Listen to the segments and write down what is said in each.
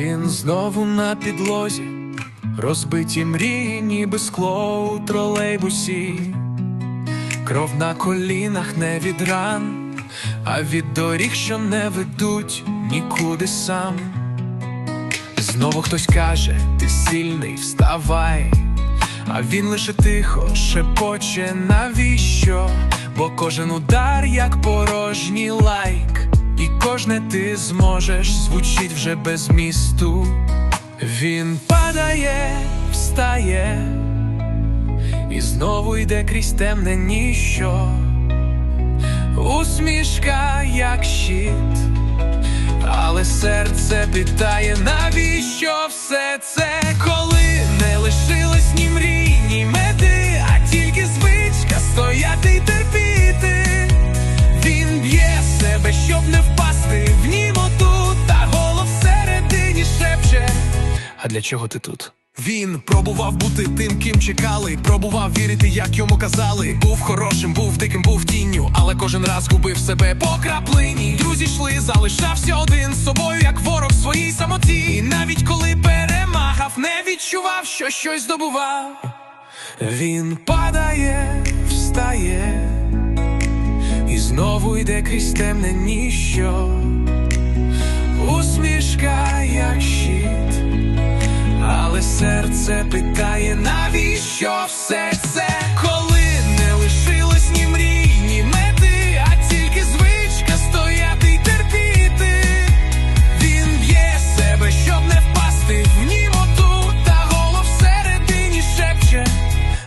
Він знову на підлозі, розбиті мрії, ніби скло у тролейбусі, кров на колінах не від ран, а від доріг, що не ведуть нікуди сам. Знову хтось каже, ти сильний, вставай, а він лише тихо шепоче, навіщо? Бо кожен удар, як порожній лайк, і кожне ти зможеш звучить вже без місту. Він падає, встає, і знову йде крізь темне ніщо. Усмішка, як щит. Але серце питає, навіщо все це, А для чого ти тут? Він пробував бути тим, ким чекали, пробував вірити, як йому казали. Був хорошим, був диким, був тінню, але кожен раз губив себе по краплині. Друзі йшли, залишався один з собою, як ворог в своїй самоті. І навіть коли перемагав, не відчував, що щось здобував. Він падає, встає, і знову йде крізь темне ніщо. Усмішка, як щит, але серце питає, навіщо все це, коли не лишилось ні мрій, ні мети, а тільки звичка стояти й терпіти. Він б'є себе, щоб не впасти в німоту, та голос всередині шепче.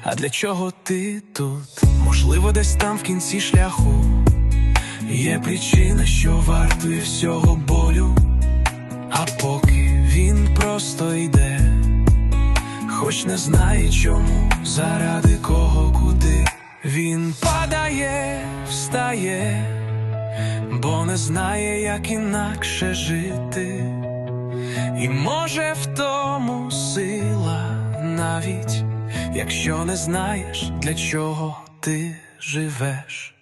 А для чого ти тут? Можливо, десь там в кінці шляху є причина, що вартує всього болю. Хоч не знає чому, заради кого, куди він падає, встає, бо не знає, як інакше жити. І може в тому сила навіть, якщо не знаєш, для чого ти живеш.